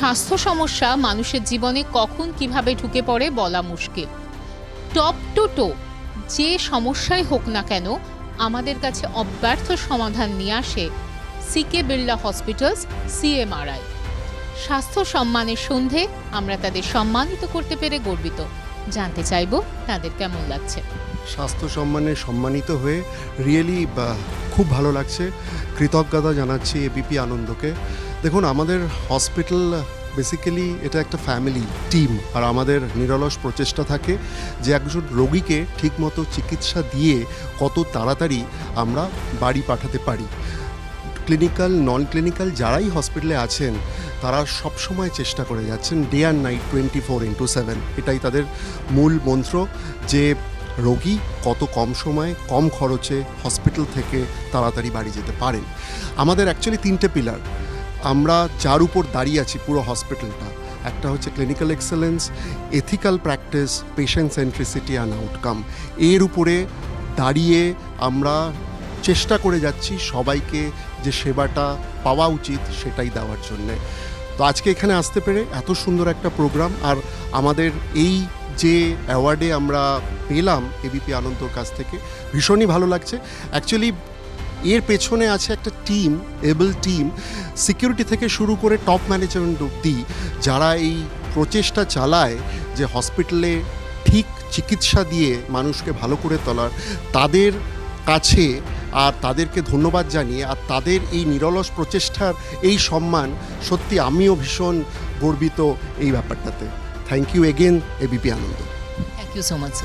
স্বাস্থ্য সমস্যা মানুষের জীবনে কখন কীভাবে ঢুকে পড়ে বলা মুশকিল। টপ টু টো, যে সমস্যাই হোক না কেন, আমাদের কাছে অব্যর্থ সমাধান নিয়ে আসে সিকে বিড়লা হসপিটালস, সিএমআরআই। স্বাস্থ্য সম্মানের সন্ধে আমরা তাদের সম্মানিত করতে পেরে গর্বিত। জানতে চাইব তাদের কেমন লাগছে। স্বাস্থ্য সম্মানে সম্মানিত হয়ে রিয়েলি খুব ভালো লাগছে। কৃতজ্ঞতা জানাচ্ছি এবিপি আনন্দকে। দেখুন, আমাদের হসপিটাল বেসিক্যালি এটা একটা ফ্যামিলি টিম আর আমাদের নিরলস প্রচেষ্টা থাকে যে একজন রোগীকে ঠিকমতো চিকিৎসা দিয়ে কত তাড়াতাড়ি আমরা বাড়ি পাঠাতে পারি। ক্লিনিক্যাল নন ক্লিনিক্যাল যারাই হসপিটালে আছেন তারা সব সময় চেষ্টা করে যাচ্ছেন day and night twenty four into seven এটাই তাদের মূল মন্ত্র যে রোগী কত কম সময়ে, কম খরচে হসপিটাল থেকে তাড়াতাড়ি বাড়ি যেতে পারেন। আমাদের অ্যাকচুয়ালি তিনটে পিলার আমরা যার উপর দাঁড়িয়ে আছি পুরো হসপিটালটা একটা হচ্ছে clinical excellence ethical practice patient centricity and outcome এর উপরে দাঁড়িয়ে আমরা চেষ্টা করে যাচ্ছি সবাইকে যে সেবাটা পাওয়া উচিত সেটাই দেওয়ার জন্যে। তো আজকে এখানে আসতে পেরে এত সুন্দর একটা প্রোগ্রাম আর আমাদের এই যে অ্যাওয়ার্ডে আমরা পেলাম এবিপি আনন্দর কাছ থেকে, ভীষণই ভালো লাগছে। অ্যাকচুয়ালি এর পেছনে আছে একটা টিম, এবল টিম। সিকিউরিটি থেকে শুরু করে টপ ম্যানেজমেন্ট অবধি যারা এই প্রচেষ্টা চালায় যে হসপিটালে ঠিক চিকিৎসা দিয়ে মানুষকে ভালো করে তোলার, তাদের কাছে আর তাদেরকে ধন্যবাদ জানিয়ে আর তাদের এই নিরলস প্রচেষ্টার এই সম্মান, সত্যি আমিও ভীষণ গর্বিত এই ব্যাপারটাতে। Thank you again ABP Ananda thank you so much